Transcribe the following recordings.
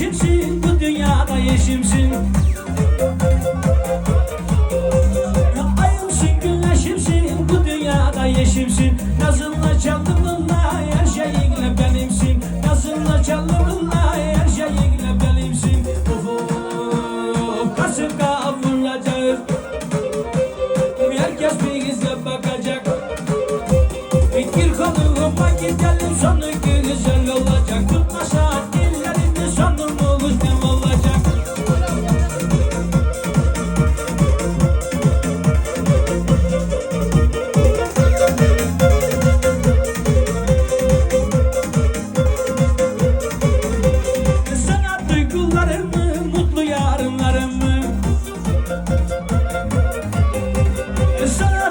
eşimsin bu dünyada yeşimsin. Ayımsın güneşimsin bu dünyada yeşimsin. Nazınla çalımınla her şeyinle benimsin. Nazınla çalımınla her şeyinle benimsin. Ufuk kasım kavuracak. Herkes bir bize bakacak. Fikir konuğuma gidelim sonu güzel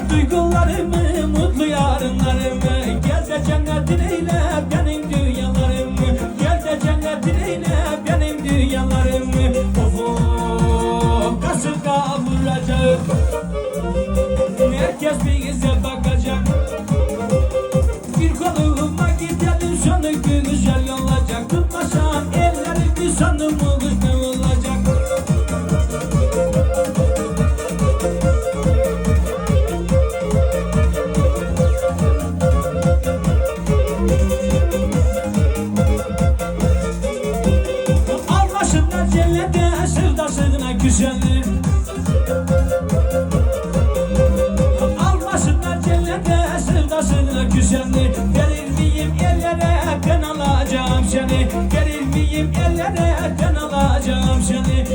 duygularımı, mutlu yarınlarımı. Gel de cennetin eyle benim dünyalarımı. Gel de cennetin eyle benim dünyalarımı. Of of kasırga vuracak? Herkes bize bakacak. Bir koluma gidelim sonu güzel olacak. Tutmasam ellerimi sonumuz cennete sevdasına güzellik Almasınlar cennete sevdasına güzellik Verir miyim ellere ben alacağım seni. Verir miyim ellere ben alacağım seni